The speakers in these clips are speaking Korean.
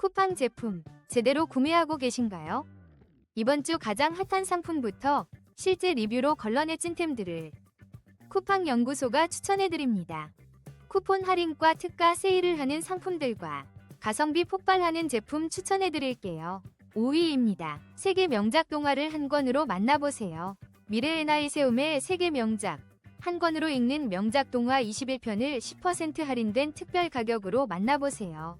쿠팡 제품 제대로 구매하고 계신가요? 이번 주 가장 핫한 상품부터 실제 리뷰로 걸러내 찐템들을 쿠팡 연구소가 추천해드립니다. 쿠폰 할인과 특가 세일을 하는 상품들과 가성비 폭발하는 제품 추천해드릴게요. 5위입니다. 세계 명작 동화를 한 권으로 만나보세요. 미래의 나이세움의 세계 명작 한 권으로 읽는 명작 동화 21편을 10% 할인된 특별 가격으로 만나보세요.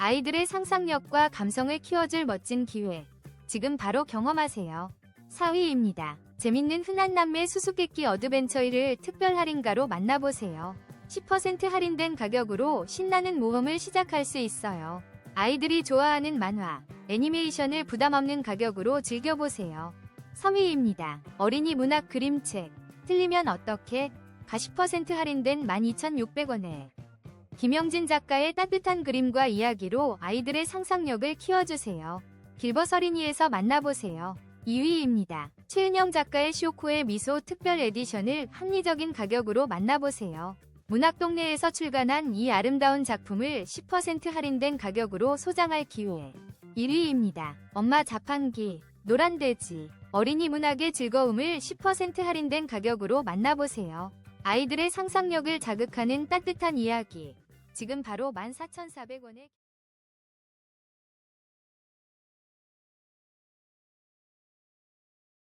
아이들의 상상력과 감성을 키워줄 멋진 기회. 지금 바로 경험하세요. 4위입니다. 재밌는 흔한 남매 수수께끼 어드벤처1을 특별 할인가로 만나보세요. 10% 할인된 가격으로 신나는 모험을 시작할 수 있어요. 아이들이 좋아하는 만화, 애니메이션을 부담 없는 가격으로 즐겨보세요. 3위입니다. 어린이 문학 그림책. 틀리면 어떻게? 가 10% 할인된 12,600원에 김영진 작가의 따뜻한 그림과 이야기로 아이들의 상상력을 키워주세요. 길벗 어린이에서 만나보세요. 2위입니다. 최은영 작가의 쇼코의 미소 특별 에디션을 합리적인 가격으로 만나보세요. 문학동네에서 출간한 이 아름다운 작품을 10% 할인된 가격으로 소장할 기회. 1위입니다. 엄마 자판기, 노란돼지, 어린이 문학의 즐거움을 10% 할인된 가격으로 만나보세요. 아이들의 상상력을 자극하는 따뜻한 이야기. 지금 바로 14,400원에